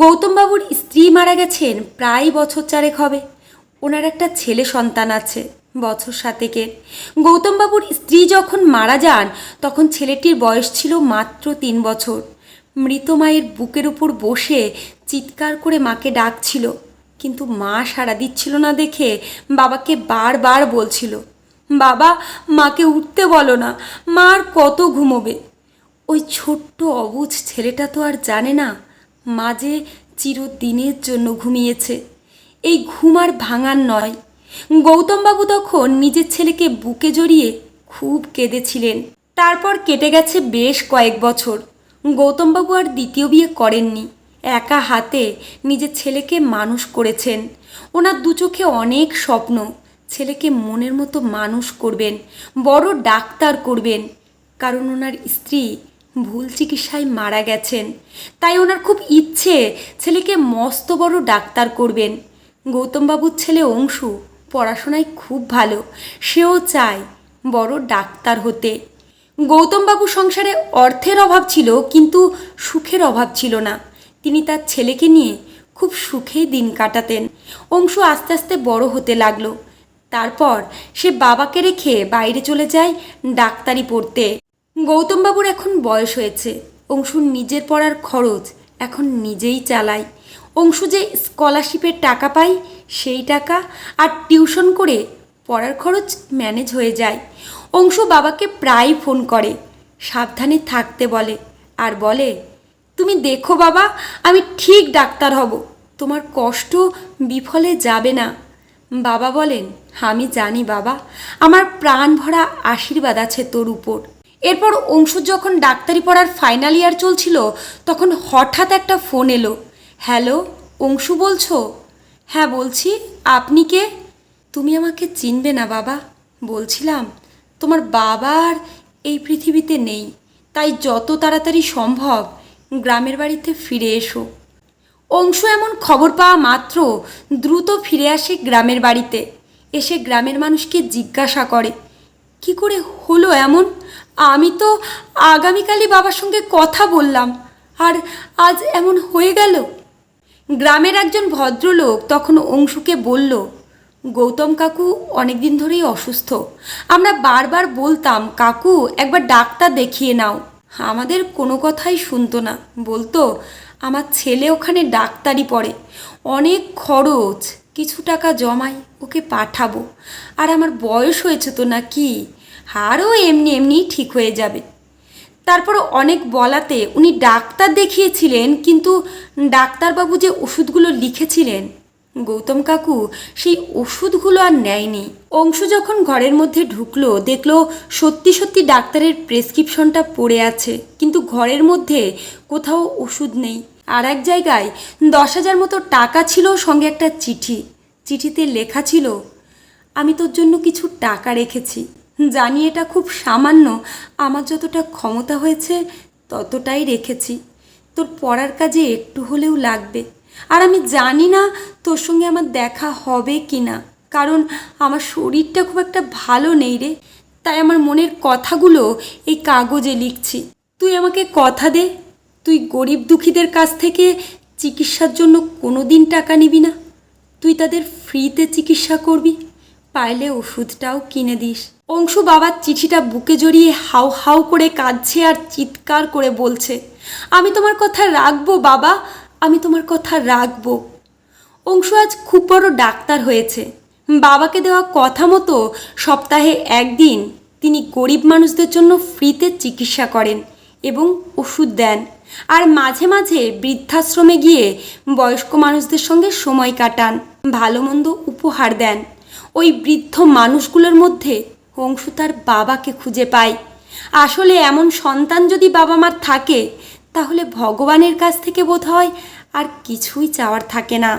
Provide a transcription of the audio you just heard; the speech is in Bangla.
গৌতমবাবুর স্ত্রী মারা গেছেন প্রায় বছর চারেক হবে। ওনার একটা ছেলে সন্তান আছে, বছর সাতেকের। গৌতমবাবুর স্ত্রী যখন মারা যান, তখন ছেলেটির বয়স ছিল মাত্র তিন বছর। মৃত মায়ের বুকের উপর বসে চিৎকার করে মাকে ডাকছিল, কিন্তু মা সাড়া দিচ্ছিল না দেখে বাবাকে বারবার বলছিল, বাবা, মাকে উঠতে বলো না, মা আর কত ঘুমোবে? ওই ছোট্ট অবুঝ ছেলেটা তো আর জানে না মা যে চিরদিনের জন্য ঘুমিয়েছে। এই ঘুম আর ভাঙার নয়। গৌতমবাবু তখন নিজের ছেলেকে বুকে জড়িয়ে খুব কেঁদেছিলেন। তারপর কেটে গেছে বেশ কয়েক বছর। গৌতমবাবু আর দ্বিতীয় বিয়ে করেননি। একা হাতে নিজের ছেলেকে মানুষ করেছেন। ওনার দু চোখে অনেক স্বপ্ন। ছেলেকে মনের মতো মানুষ করবেন, বড় ডাক্তার করবেন। কারণ ওনার স্ত্রী ভুল চিকিৎসায় মারা গেছেন। তাই ওনার খুব ইচ্ছে ছেলেকে মস্ত বড় ডাক্তার করবেন। গৌতমবাবুর ছেলে অংশু পড়াশোনায় খুব ভালো, সেও চায় বড় ডাক্তার হতে। গৌতমবাবু সংসারে অর্থের অভাব ছিল, কিন্তু সুখের অভাব ছিল না। তিনি তার ছেলেকে নিয়ে খুব সুখেই দিন কাটাতেন। অংশু আস্তে আস্তে বড় হতে লাগল। তারপর সে বাবাকে রেখে বাইরে চলে যায় ডাক্তারি পড়তে। গৌতমবাবুর এখন বয়স হয়েছে। অংশুর নিজের পড়ার খরচ এখন নিজেই চালায়। অংশু যে স্কলারশিপের টাকা পায়, সেই টাকা আর টিউশন করে পড়ার খরচ ম্যানেজ হয়ে যায়। অংশু বাবাকে প্রায় ফোন করে, সাবধানে থাকতে বলে আর বলে, তুমি দেখো বাবা, আমি ঠিক ডাক্তার হব। তোমার কষ্ট বিফলে যাবে না। বাবা বলেন, আমি জানি বাবা, আমার প্রাণ ভরা আশীর্বাদ আছে তোর উপর। এরপর অংশু যখন ডাক্তারি পড়ার ফাইনাল ইয়ার চলছিল, তখন হঠাৎ একটা ফোন এলো। হ্যালো অংশু বলছো? হ্যাঁ বলছি। আপনি কে? তুমি আমাকে চিনবে না বাবা, বলছিলাম। তোমার বাবার এই পৃথিবীতে নেই, তাই যত তাড়াতাড়ি সম্ভব গ্রামের বাড়িতে ফিরে এসো। অংশু এমন খবর পাওয়া মাত্র দ্রুত ফিরে আসে গ্রামের বাড়িতে। এসে গ্রামের মানুষকে জিজ্ঞাসা করে, কি করে হলো এমন? আমি তো আগামীকালই বাবার সঙ্গে কথা বললাম, আর আজ এমন হয়ে গেল। গ্রামের একজন ভদ্রলোক তখন অংশুকে বলল, গৌতম কাকু অনেক দিন ধরেই অসুস্থ। আমরা বারবার বলতাম, কাকু, একবার ডাক্তার দেখিয়ে নাও। আমাদের কোনো কথাই শুনতো না। বলতো, আমার ছেলে ওখানে ডাক্তারি পড়ে। অনেক খরচ, কিছু টাকা জমাই, ওকে পাঠাবো। আর আমার বয়স হয়েছে তো না কি? আরও এমনি এমনি ঠিক হয়ে যাবে। তারপর অনেক বলাতে উনি ডাক্তার দেখিয়েছিলেন, কিন্তু ডাক্তারবাবু যে ওষুধগুলো লিখেছিলেন, গৌতম কাকু সেই ওষুধগুলো আর নেয়নি। অংশু যখন ঘরের মধ্যে ঢুকলো, দেখল সত্যি সত্যি ডাক্তারের প্রেসক্রিপশনটা পড়ে আছে, কিন্তু ঘরের মধ্যে কোথাও ওষুধ নেই। আর এক জায়গায় দশ হাজার মতো টাকা ছিল সঙ্গে একটা চিঠি। চিঠিতে লেখা ছিল, আমি তোর জন্য কিছু টাকা রেখেছি। জানি এটা খুব সামান্য। আমার যতটা ক্ষমতা হয়েছে, ততটাই রেখেছি। তোর পড়ার কাজে একটু হলেও লাগবে। আর আমি জানি না তোর সঙ্গে আমার দেখা হবে কি না কারণ আমার শরীরটা খুব একটা ভালো নেই রে। তাই আমার মনের কথাগুলো এই কাগজে লিখছি। তুই আমাকে কথা দে। তুই গরিব দুঃখীদের কাছ থেকে চিকিৎসার জন্য কোনো দিন টাকা নিবি না। তুই তাদের ফ্রিতে চিকিৎসা করবি। পাইলে ওষুধটাও কিনে দিস। অংশু বাবার চিঠিটা বুকে জড়িয়ে হাউ হাউ করে কাঁদছে আর চিৎকার করে বলছে, আমি তোমার কথা রাখব বাবা, আমি তোমার কথা রাখব। অংশু আজ খুব বড় ডাক্তার হয়েছে। বাবাকে দেওয়া কথা মতো সপ্তাহে একদিন তিনি গরিব মানুষদের জন্য ফ্রিতে চিকিৎসা করেন এবং ওষুধ দেন। আর মাঝে মাঝে বৃদ্ধাশ্রমে গিয়ে বয়স্ক মানুষদের সঙ্গে সময় কাটান, ভালো মন্দ উপহার দেন। ওই বৃদ্ধ মানুষগুলোর মধ্যে অংশু তার বাবাকে খুঁজে পায়। আসলে এমন সন্তান যদি বাবা মার থাকে, তাহলে ভগবানের কাছ থেকে বোধ হয় আর কিছুই চাওয়ার থাকে না।